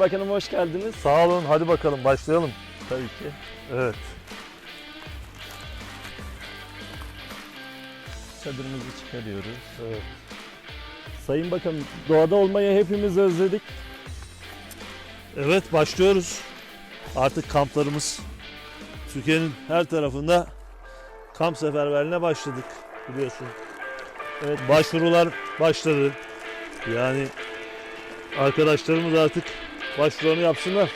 Sayın Bakanım hoş geldiniz. Sağ olun. Hadi bakalım başlayalım. Tabii ki. Evet. Çadırımızı çıkarıyoruz. Evet. Sayın Bakanım doğada olmayı hepimiz özledik. Evet başlıyoruz. Artık kamplarımız Türkiye'nin her tarafında kamp seferberliğine başladık biliyorsun. Evet başvurular başladı. Yani arkadaşlarımız artık başvurularını yapsınlar.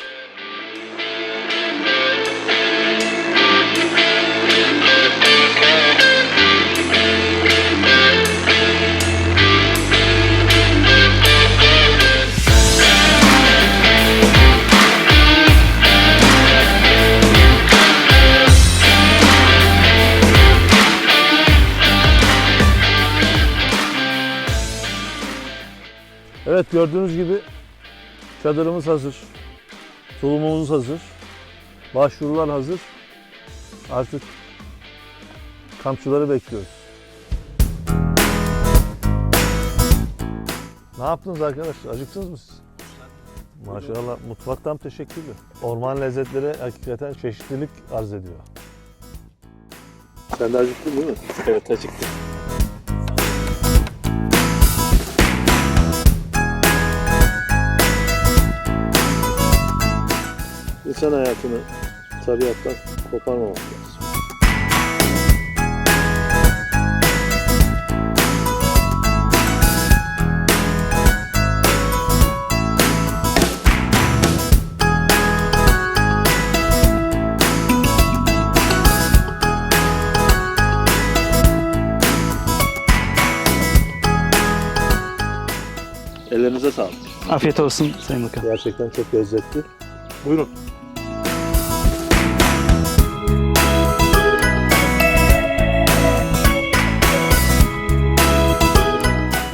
Evet gördüğünüz gibi çadırımız hazır. Tulumumuz hazır. Başvurular hazır. Artık kampçıları bekliyoruz. Ne yaptınız arkadaşlar? Acıktınız mı siz? Maşallah mutfaktan teşekkürlü. Orman lezzetleri hakikaten çeşitlilik arz ediyor. Sen de acıktın değil mi? Evet acıktık. İnsan hayatını tabiattan koparmamak lazım. Ellerinize sağlık. Afiyet olsun Sayın Bakan. Gerçekten çok lezzetli. Buyurun.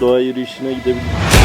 Doğa yürüyüşüne gidebiliriz.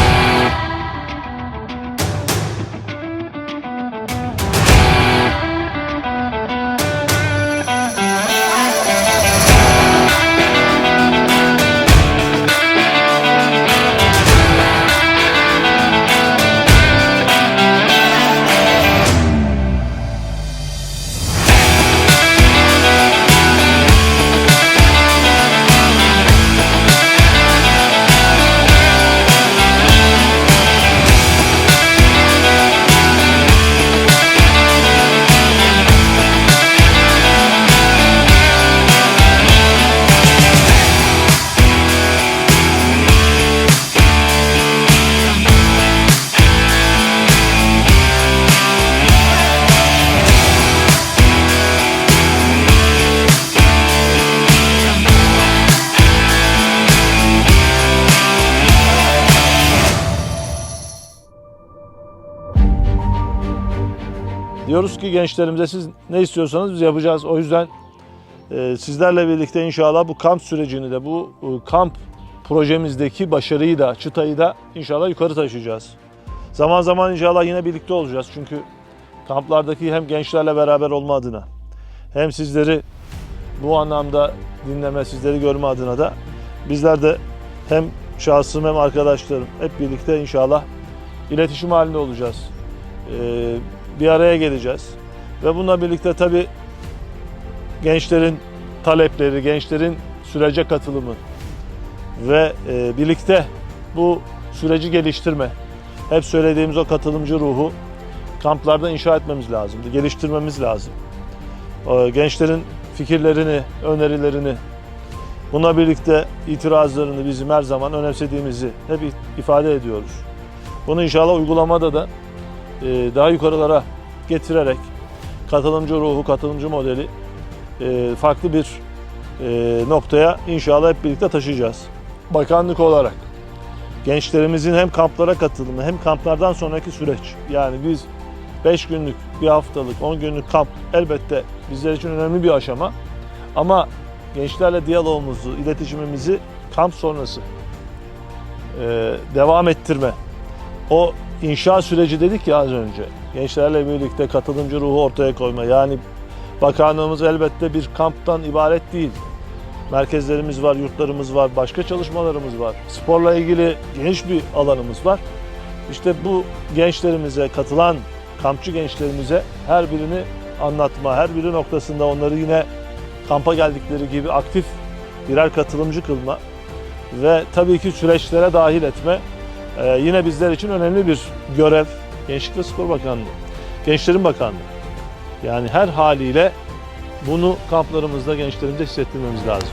Diyoruz ki gençlerimize siz ne istiyorsanız biz yapacağız. O yüzden e, sizlerle birlikte inşallah bu kamp sürecini de bu e, kamp projemizdeki başarıyı da çıtayı da inşallah yukarı taşıyacağız. Zaman zaman inşallah yine birlikte olacağız. Çünkü kamplardaki hem gençlerle beraber olma adına hem sizleri bu anlamda dinleme, sizleri görme adına da bizler de hem şahsım hem arkadaşlarım hep birlikte inşallah iletişim halinde olacağız. Ee, bir araya geleceğiz. Ve bununla birlikte tabii gençlerin talepleri, gençlerin sürece katılımı ve e, birlikte bu süreci geliştirme, hep söylediğimiz o katılımcı ruhu kamplarda inşa etmemiz lazım, geliştirmemiz lazım. Gençlerin fikirlerini, önerilerini, bununla birlikte itirazlarını bizim her zaman önemsediğimizi hep ifade ediyoruz. Bunu inşallah uygulamada da daha yukarılara getirerek katılımcı ruhu, katılımcı modeli e, farklı bir e, noktaya inşallah hep birlikte taşıyacağız. Bakanlık olarak gençlerimizin hem kamplara katılımı hem kamplardan sonraki süreç yani biz 5 günlük, bir haftalık, 10 günlük kamp elbette bizler için önemli bir aşama. Ama gençlerle diyalogumuzu, iletişimimizi kamp sonrası e, devam ettirme. O inşa süreci dedik ya az önce. Gençlerle birlikte katılımcı ruhu ortaya koyma. Yani bakanlığımız elbette bir kamptan ibaret değil. Merkezlerimiz var, yurtlarımız var, başka çalışmalarımız var. Sporla ilgili geniş bir alanımız var. İşte bu gençlerimize, katılan kampçı gençlerimize her birini anlatma, her biri noktasında onları yine kampa geldikleri gibi aktif birer katılımcı kılma ve tabii ki süreçlere dahil etme e, yine bizler için önemli bir görev. Gençlik ve Spor Bakanlığı, Gençlerin Bakanlığı. Yani her haliyle bunu kamplarımızda gençlerimize hissettirmemiz lazım.